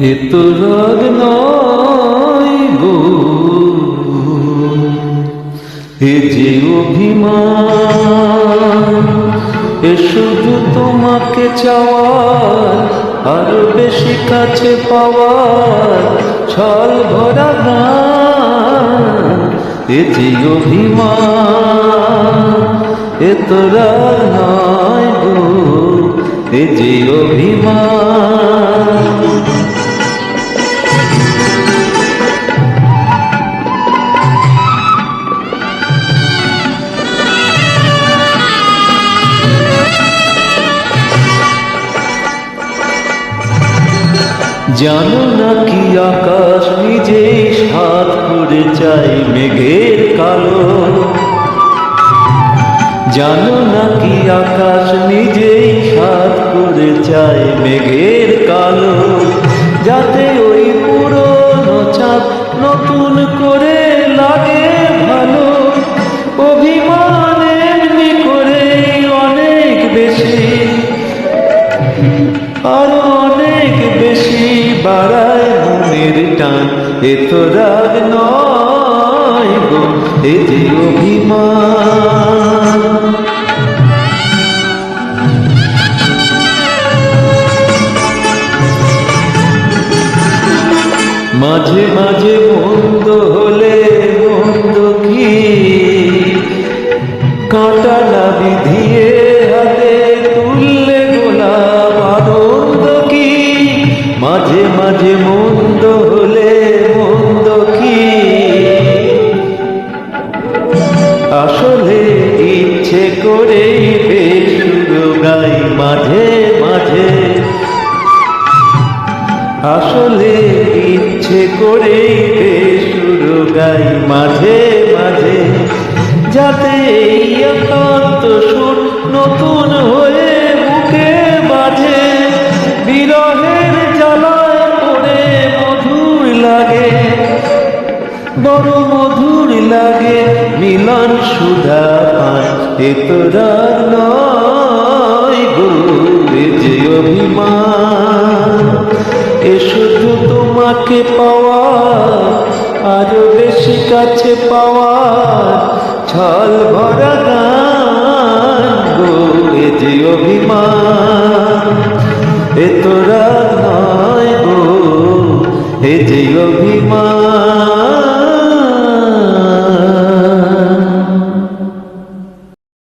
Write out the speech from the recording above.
এ তো রাগ নয় গো। এ যে অভিমান, এ শুধু তোমাকে চাওয়ার, আরও বেশি কাছে পাওয়ার ছল ভরা গান এ যে অভিমান, এ তো রাগ নয় গো। এ যে অভিমান জানো না কি আকাশ নিজেই সাত করে চাই মেঘের কালো? জানো না কি আকাশ নিজেই সাত করে চাই মেঘের কালো? যাতে ওই পুরনো চাঁদ নতুন করে লাগে ভালো। অভিমান এমনি করে অনেক বেশি। আরও টান এ তো রাগ নয় গো, এ যে অভিমান। মাঝে মাঝে মন্দ হলে মন্দ কি? কাঁটা না বিধিয়ে হাতে তুললে গোলাপ আনন্দ কি? মাঝে মাঝে মন্দ করেই গাই মাঝে মাঝে। আসলে ইচ্ছে করে সুর গাই মাঝে মাঝে। যাতে এই একান্ত সুর নতুন হয়ে বুকে বাজে। বিরহের জ্বালায় পড়ে মধুর লাগে। বড় মধুর লাগে মিলন সুধা পান। এ তোরা নয় গো, এ যে অভিমান। এ শুধু তোমাকে পাওয়া, আরও বেশি কাছে পাওয়া। ছল ভরা গান গো, এ যে অভিমান। এ তোরা নয় গো, এ যে অভিমান।